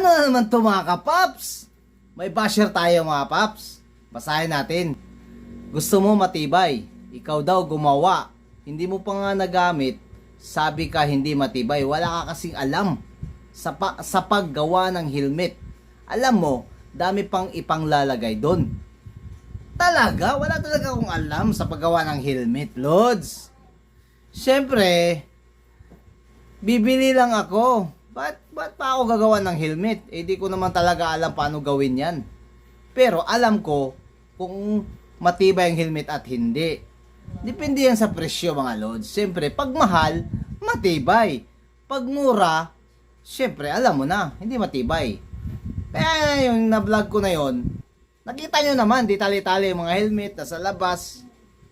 Ano na naman to mga kapaps? May basher tayo mga paps. Basahin natin. Gusto mo matibay. Ikaw daw gumawa. Hindi mo pa nga nagamit. Sabi ka hindi matibay. Wala ka kasing alam sa, pa- sa paggawa ng helmet. Alam mo, dami pang ipanglalagay doon. Talaga? Wala talaga akong alam sa paggawa ng helmet, Lods. Siyempre, bibili lang ako. Ba't, ba't pa ako gagawa ng helmet? Eh di ko naman talaga alam paano gawin yan. Pero alam ko kung matibay ang helmet at hindi. Depende yan sa presyo mga lods. Siyempre, pag mahal, matibay. Pag mura, siyempre, alam mo na, hindi matibay. Kaya yung na-vlog ko na yon, nakita nyo naman, di tali-tali yung mga helmet, nasa labas.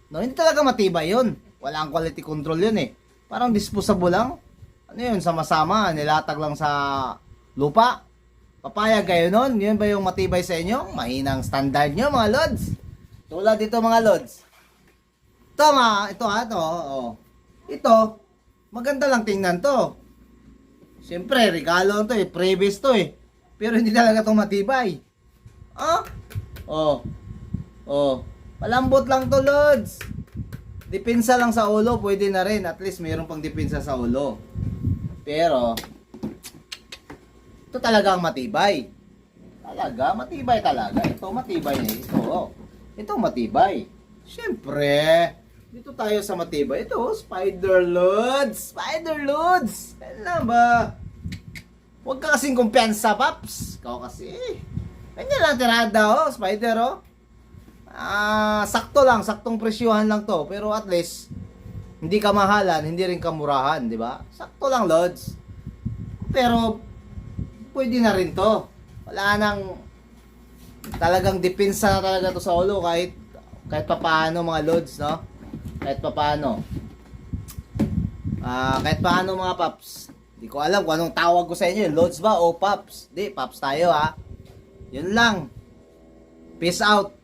No, hindi talaga matibay yon. Wala ang quality control yun eh. Parang disposable lang. Ano yun, sama-sama, nilatag lang sa lupa. Papayag kayo nun? Yun ba yung matibay sa inyo? Mahinang standard nyo mga lods. Tulad dito mga lods. Nga, ito ha, ito. Oh. Ito, maganda lang tingnan to. Siyempre, regalo to eh, previous to eh. Pero hindi talaga to matibay. Ah? Oh. Oh. Malambot lang to, Lods. Depensa lang sa ulo, pwede na rin. At least mayroon pang depensa sa ulo. Pero, ito talaga ang matibay. Talaga, matibay talaga. Ito, matibay na ito. Ito, matibay. Siyempre, dito tayo sa matibay. Ito, Spider Lods. Spider Lods. Kailan ba? Huwag ka kasing kumpiyansa, Paps. Ikaw kasi. Ganyan lang tirada, oh. Spider, oh. Ah, sakto lang, saktong presyuhan lang to. Pero at least, hindi ka mahalan, hindi rin kamurahan, di ba? Sakto lang, Lods. Pero, pwede na rin to. Wala nang talagang depensa na talaga to sa ulo kahit kahit papaano mga loads, no? Kahit papaano. Ah, kahit paano mga paps. Hindi ko alam kung anong tawag ko sa inyo, loads ba o paps? Di, paps tayo ha. Yun lang. Peace out.